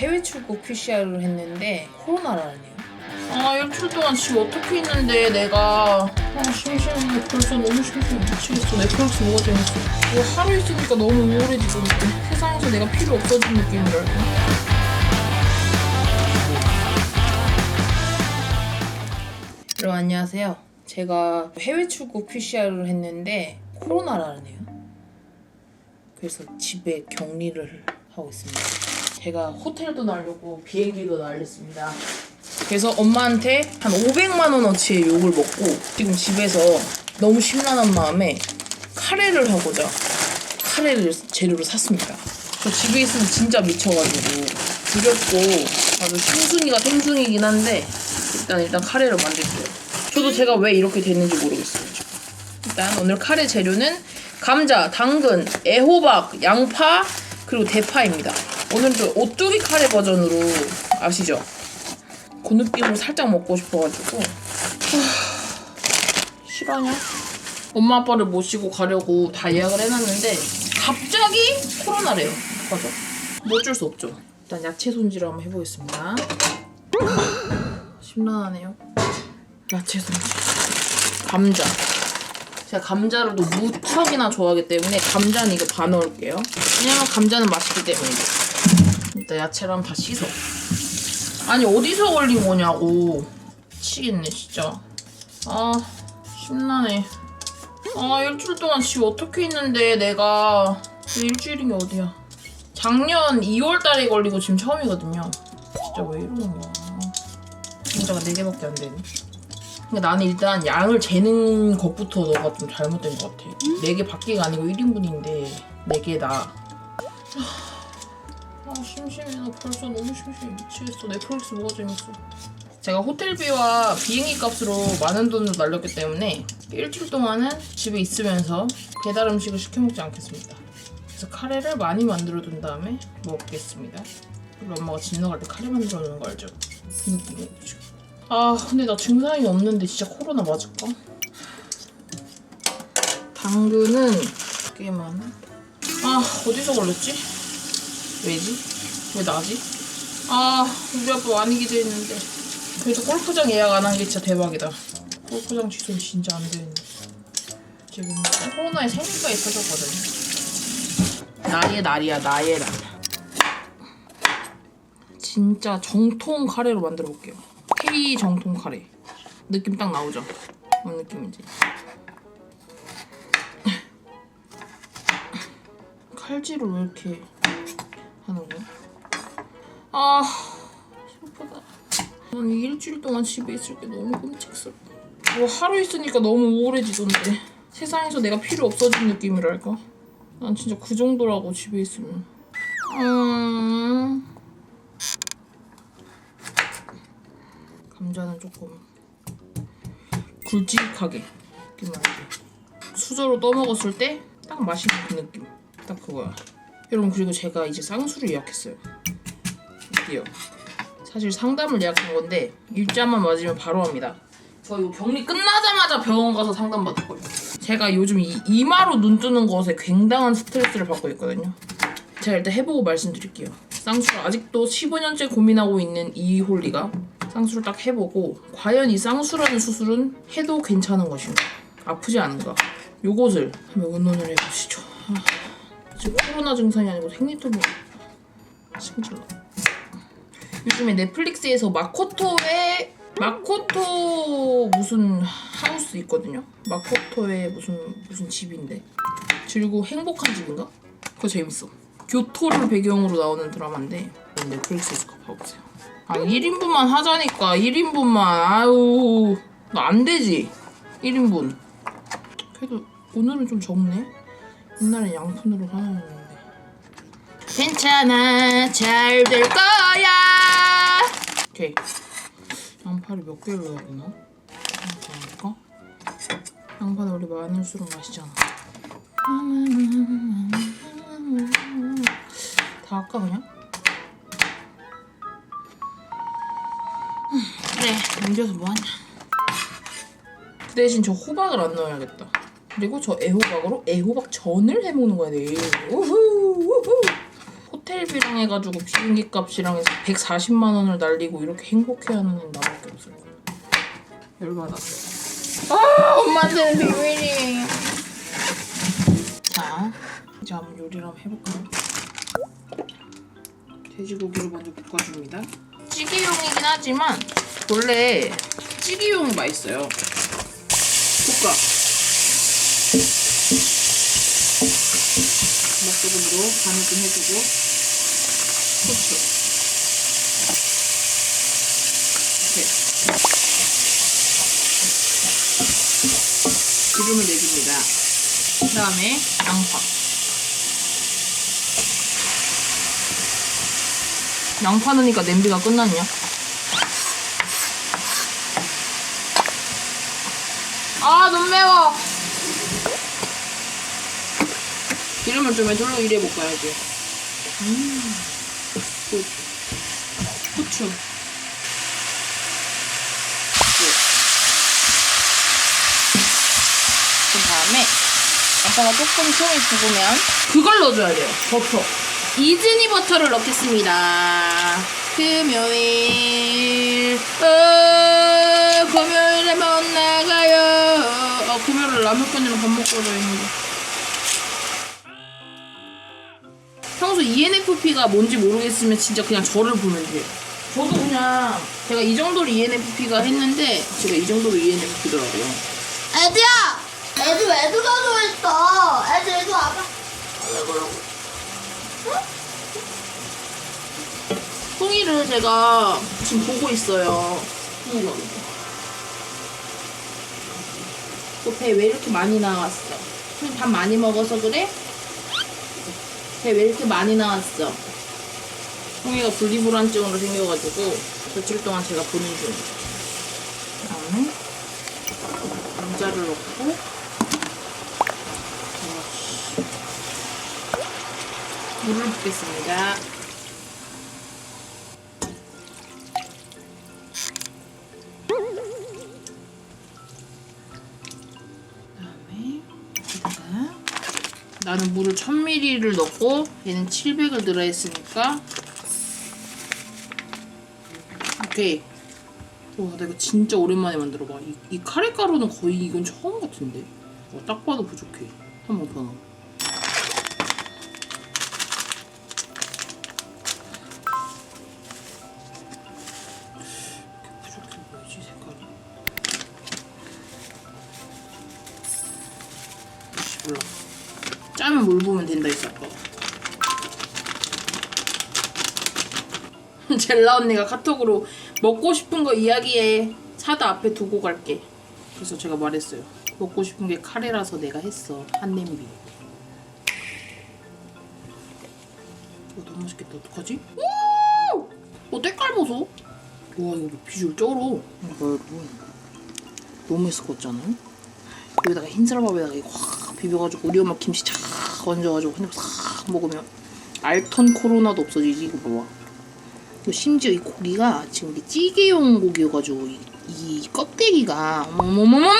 해외 출국 PCR을 했는데 코로나라네요. 아 일주일 동안 집 어떻게 있는데 내가. 아 심심해. 벌써 너무 심심해. 미치겠어. 넷플릭스 뭐가 재밌어. 이거 하루 있으니까 너무 우울해지던데 세상에서 내가 필요 없어진 느낌이랄까? 여러분 안녕하세요. 제가 해외 출국 PCR을 했는데 코로나라네요. 그래서 집에 격리를 하고 있습니다. 제가 호텔도 날려고 비행기도 날렸습니다. 그래서 엄마한테 한 500만 원어치의 욕을 먹고 지금 집에서 너무 심란한 마음에 카레를 하고자 카레를 재료로 샀습니다. 저 집에 있으면 진짜 미쳐가지고 두렵고 아주 생순이가 생순이긴 한데 일단 일단 카레를 만들게요. 저도 제가 왜 이렇게 됐는지 모르겠어요. 일단 오늘 카레 재료는 감자, 당근, 애호박, 양파 그리고 대파입니다. 오늘 좀 오뚜기 카레 버전으로 아시죠? 그 느낌으로 살짝 먹고 싶어가지고 하... 실화냐? 엄마 아빠를 모시고 가려고 다 예약을 해놨는데 갑자기 코로나래요. 맞아. 뭐 어쩔 수 없죠. 일단 야채 손질을 한번 해보겠습니다. 심란하네요. 야채 손질. 감자. 제가 감자를 또 무척이나 좋아하기 때문에 감자는 이거 반 넣을게요. 왜냐면 감자는 맛있기 때문이죠. 일단 한번 다 씻어. 아니 어디서 걸린 거냐고. 미치겠네 진짜. 아 심란해. 아 일주일 동안 집 어떻게 있는데 내가 일주일인 게 어디야. 작년 2월 달에 걸리고 지금 처음이거든요. 진짜 왜 이러는 거야. 감자가 4개밖에 안 되네. 근데 나는 일단 양을 재는 것부터 너가 좀 잘못된 것 같아. 4개 밖에가 아니고 1인분인데 4개 나. 아 심심해. 나 벌써 너무 심심해. 미치겠어. 넷플릭스 뭐가 재밌어. 제가 호텔비와 비행기 값으로 많은 돈을 날렸기 때문에 일주일 동안은 집에 있으면서 배달 음식을 시켜 먹지 않겠습니다. 그래서 카레를 많이 만들어 둔 다음에 먹겠습니다. 우리 엄마가 집 나갈 때 카레 만들어 놓는 거 알죠? 아 근데 나 증상이 없는데 진짜 코로나 맞을까? 당근은 꽤 많아. 아 어디서 걸렸지? 왜지? 왜 나지? 아 우리 아빠 많이 기대했는데 그래도 골프장 예약 안 한 게 진짜 대박이다. 골프장 취소 진짜 안 되는데 지금 코로나에 생리가 있어졌거든. 나의 날이야 나의 날. 진짜 정통 카레로 만들어 볼게요. K 정통 카레. 느낌 딱 나오죠? 뭔 느낌인지. 칼질을 왜 이렇게 하는 거야? 아, 슬프다. 난이 일주일 동안 집에 있을 게 너무 끔찍스러워. 뭐 하루 있으니까 너무 우울해지던데. 세상에서 내가 필요 없어진 느낌이랄까? 난 진짜 그 정도라고 집에 있으면. 음... 감자는 조금 굵직하게 느낌 알죠? 수저로 떠먹었을 때 딱 맛있는 그 느낌 딱 그거야 여러분 그리고 제가 이제 쌍수를 예약했어요. 드디어. 사실 상담을 예약한 건데 일자만 맞으면 바로 합니다. 저 이거 격리 끝나자마자 병원 가서 상담 받을 거예요. 제가 요즘 이 이마로 눈 뜨는 것에 굉장한 스트레스를 받고 있거든요. 제가 일단 해보고 말씀드릴게요. 쌍수를 아직도 15년째 고민하고 있는 이홀리가 쌍수를 딱 해보고 과연 이 쌍수라는 수술은 해도 괜찮은 것인가? 아프지 않은가? 요것을 한번 의논을 해보시죠. 아, 지금 코로나 증상이 아니고 생리통이 심질러 요즘에 넷플릭스에서 마코토의 마코토 무슨 하우스 있거든요? 마코토의 무슨 무슨 집인데. 즐고 행복한 집인가? 그거 재밌어. 교토를 배경으로 나오는 드라마인데. 넷플릭스에서 봐보세요. 아 1인분만 하자니까 1인분만. 아유 너안 되지? 1인분. 그래도 오늘은 좀 적네 옛날엔 양푼으로 하나였는데. 괜찮아 잘 될 거야. 오케이. 양파를 몇 개를 넣어야 되나? 양파 양파는 원래 많을수록 맛있잖아. 다 할까 그냥? 그래. 남겨서 뭐하냐? 그 대신 저 호박을 안 넣어야겠다 그리고 저 애호박으로 애호박 전을 해먹는 거야 내일 우후 우후 호텔비랑 해가지고 비행기 값이랑 해서 140만 원을 날리고 이렇게 행복해하는 애는 나밖에 없을 거야. 열받았어. 아 엄마한테는 비밀이. 자 이제 한번 요리를 한번 해볼까요? 돼지고기를 먼저 볶아줍니다. 찌개용이긴 하지만 원래 찌개용이 맛있어요. 볶아. 맛소금으로 간을 좀 해주고 후추. 이렇게. 기름을 내줍니다. 그 다음에 양파. 양파 넣으니까 냄비가 끝났냐? 아, 너무 매워. 기름을 좀 해둘러 이래 볶아야지. 음, 굿. 후추. 굿. 그 다음에 양파가 조금 손이 죽으면 그걸 넣어줘야 돼요. 버터. 이즈니 버터를 넣겠습니다. 금요일, 어, 금요일에 못 나가요. 어, 금요일 라면 끓이랑 밥 먹고 자는데. 평소 ENFP가 뭔지 모르겠으면 진짜 그냥 저를 보면 돼요. 저도 그냥 제가 이 정도로 ENFP가 했는데 제가 이 정도로 ENFP더라고요. 애들야! 애들 왜 들어져 있어? 애들 애들 와봐. 왜 그러고? 송이를 제가 지금 보고 있어요. 너배 왜 이렇게 많이 나왔어? 송이 밥 많이 먹어서 그래? 배왜 이렇게 많이 나왔어? 송이가 분리불안증으로 생겨가지고 며칠 동안 제가 보는 중이에요. 그다음에 감자를 넣고 물을 붓겠습니다. 나는 물을 1000ml를 넣고 얘는 700을 들어 했으니까 오케이 와, 나 이거 진짜 오랜만에 만들어봐. 이, 이 카레 가루는 거의 이건 처음 같은데. 와, 딱 봐도 부족해. 한 번 더 넣어. 부족해 보이지 색깔이? 짜면 물 부으면 된다 아까. 젤라 언니가 카톡으로 먹고 싶은 거 이야기해 차다 앞에 두고 갈게 그래서 제가 말했어요 먹고 싶은 게 카레라서 내가 했어 한 냄비 이거 너무 맛있겠다 어떡하지? 오! 어 때깔 보소 와 이거 비주얼 쩔어 이거 너무 맛있을 것 같지 않아요? 여기다가 흰쌀밥에다가 이거 확 비벼가지고 우리 엄마 김치 착 얹어가지고 한 입 싹 먹으면 알턴 코로나도 없어지지 이거 봐봐. 심지어 이 고기가 지금 이게 찌개용 고기여가지고 이, 이 껍데기가 어머머머머머